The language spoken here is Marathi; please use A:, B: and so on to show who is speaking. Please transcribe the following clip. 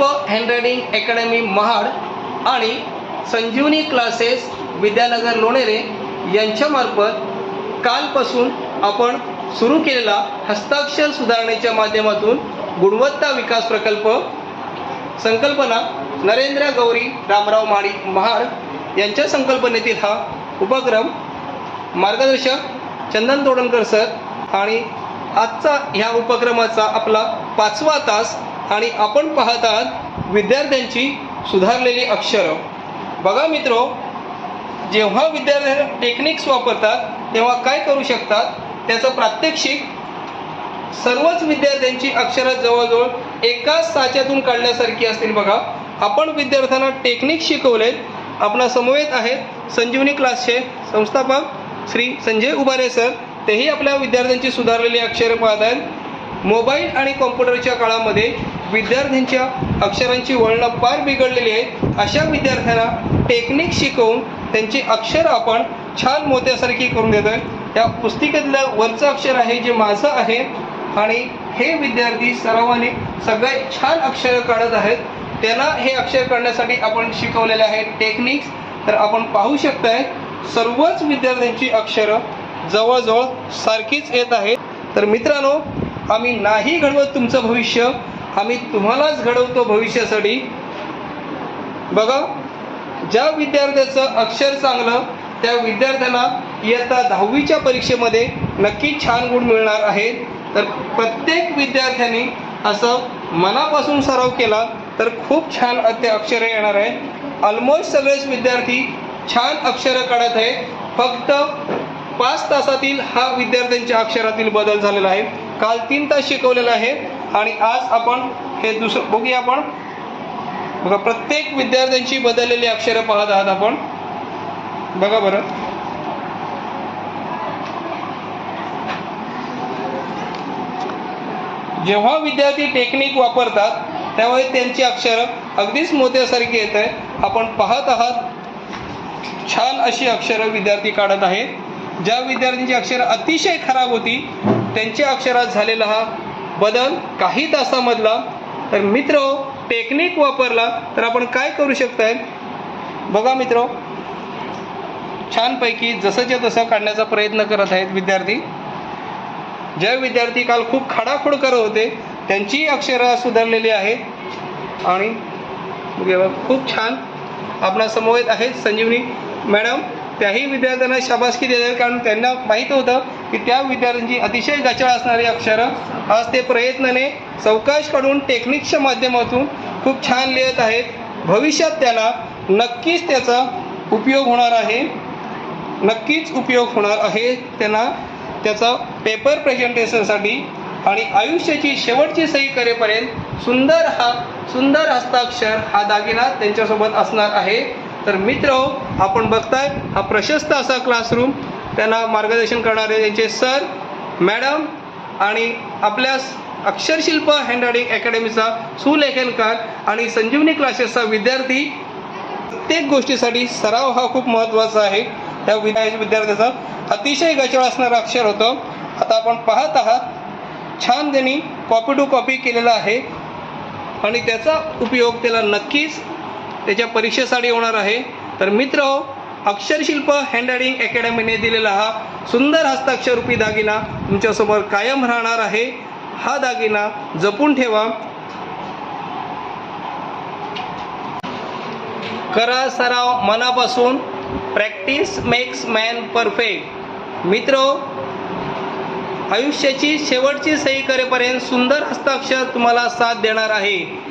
A: हस्तशिल्प हँडरायटिंग अकॅडमी महाड आणि संजीवनी क्लासेस विद्यानगर लोणेरे यांच्यामार्फत कालपासून आपण सुरू केलेला हस्ताक्षर सुधारणेच्या माध्यमातून गुणवत्ता विकास प्रकल्प संकल्पना नरेंद्र गौरी रामराव माडी महाड यांच्या संकल्पनेतील हा उपक्रम मार्गदर्शक चंदन तोडणकर सर आणि आजचा ह्या उपक्रमाचा आपला पाचवा तास आणि आपण पाहत आहात विद्यार्थ्यांची सुधारलेली अक्षरं. बघा मित्रो जेव्हा विद्यार्थ्या टेक्निक्स वापरतात तेव्हा काय करू शकतात? त्याचं प्रात्यक्षिक सर्वच विद्यार्थ्यांची अक्षरं जवळजवळ एकाच साच्यातून काढण्यासारखी असतील बघा. आपण विद्यार्थ्यांना टेक्निक शिकवलेत. आपला समवेत आहेत संजीवनी क्लासचे संस्थापक श्री संजय उबारे सर. तेही आपल्या विद्यार्थ्यांची सुधारलेली अक्षरं पाहत आहेत मोबाईल आणि कॉम्प्युटरच्या काळामध्ये विद्यार्थ्यांच्या अक्षरांची वळणं फार बिघडलेली आहेत. अशा विद्यार्थ्यांना टेक्निक शिकवून त्यांची अक्षर आपण छान मोत्यासारखी करून देतोय. त्या पुस्तिकेतलं वरचं अक्षर आहे जे माझं आहे आणि हे विद्यार्थी सरावाने सगळे छान अक्षर काढत आहेत. त्यांना हे अक्षर काढण्यासाठी आपण शिकवलेले आहे टेक्निक्स तर आपण पाहू शकताय सर्वच विद्यार्थ्यांची अक्षरं जवळजवळ सारखीच येत आहेत. तर मित्रांनो आम्ही नाही घडवत तुमचं भविष्य. आम्ही तुम्हालाच घडवतो भविष्यासाठी. बघा ज्या विद्यार्थ्याचं अक्षर चांगलं त्या विद्यार्थ्याला इयत्ता दहावीच्या परीक्षेमध्ये नक्की छान गुण मिळणार आहेत तर प्रत्येक विद्यार्थ्यांनी असं मनापासून सराव केला तर खूप छान ते अक्षरं येणार आहे ऑलमोस्ट सगळेच विद्यार्थी छान अक्षरं काढत आहेत. फक्त पाच तासातील हा विद्यार्थ्यांच्या अक्षरातील बदल झालेला आहे. काल तीन तास शिकवलेला आहे. आणि आज आपण हे दुसरं बघूया आपण. बघा प्रत्येक विद्यार्थ्यांची बदललेली अक्षरं पाहत आहात आपण. बघा बरं. जेव्हा विद्यार्थी टेक्निक वापरतात त्यामुळे त्यांची अक्षरं अगदीच मोत्यासारखी येत. आहे आपण पाहत आहात छान अशी अक्षरं विद्यार्थी काढत आहेत. ज्या विद्यार्थ्यांची अक्षरं अतिशय खराब होती त्यांच्या अक्षरात झालेला हा बदल काही तासामधला. तर मित्र टेक्निक वापरला तर आपण काय करू शकताय? बघा मित्र. छानपैकी जसंच्या तसं काढण्याचा प्रयत्न करत आहेत विद्यार्थी. जे विद्यार्थी काल खूप खाडाखोड करत होते त्यांची अक्षरं सुधारलेली आहेत. आणि खूप छान आपल्या समवेत आहेत संजीवनी मॅडम. त्याही विद्यार्थ्यांना शाबासकी द्यावी कारण त्यांना माहीत होतं की त्या विद्यार्थ्यांची अतिशय गचाळ असणारी अक्षरं आज ते प्रयत्नाने चौकाश काढून टेक्निकच्या माध्यमातून खूप छान लिहित आहेत. भविष्यात त्याला नक्कीच त्याचा उपयोग होणार आहे. नक्कीच उपयोग होणार आहे त्यांना त्याचा पेपर प्रेझेंटेशनसाठी आणि आयुष्याची शेवटची सही करेपर्यंत सुंदर हा सुंदर हस्ताक्षर हा दागिना त्यांच्यासोबत असणार आहे. तर मित्र हो, आपण बघताय हा प्रशस्त असा क्लासरूम त्यांना मार्गदर्शन करणारे त्यांचे सर मॅडम आणि आपल्या अक्षरशिल्प हँडरायटिंग अकॅडमीचा सुलेखनकार आणि संजीवनी क्लासेसचा विद्यार्थी. प्रत्येक गोष्टीसाठी सराव हा खूप महत्त्वाचा आहे. त्या विद्या विद्यार्थ्याचा अतिशय गचळ असणारं अक्षर होतं. आता आपण पाहत आहात छान त्यांनी कॉपी टू कॉपी केलेला आहे. आणि त्याचा उपयोग त्याला नक्कीच त्याच्या परीक्षेसाठी होणार आहे. तर मित्र हो, अक्षरशिल्प हँडरायटिंग अकॅडमीने दिलेला हा सुंदर हस्ताक्षररूपी दागिना तुमच्यासमोर कायम राहणार आहे. हा दागिना जपून ठेवा. करा सराव मनापासून. प्रॅक्टिस मेक्स मॅन परफेक्ट मित्र आयुष्याची शेवटची सही करेपर्यंत सुंदर हस्ताक्षर तुम्हाला साथ देणार आहे.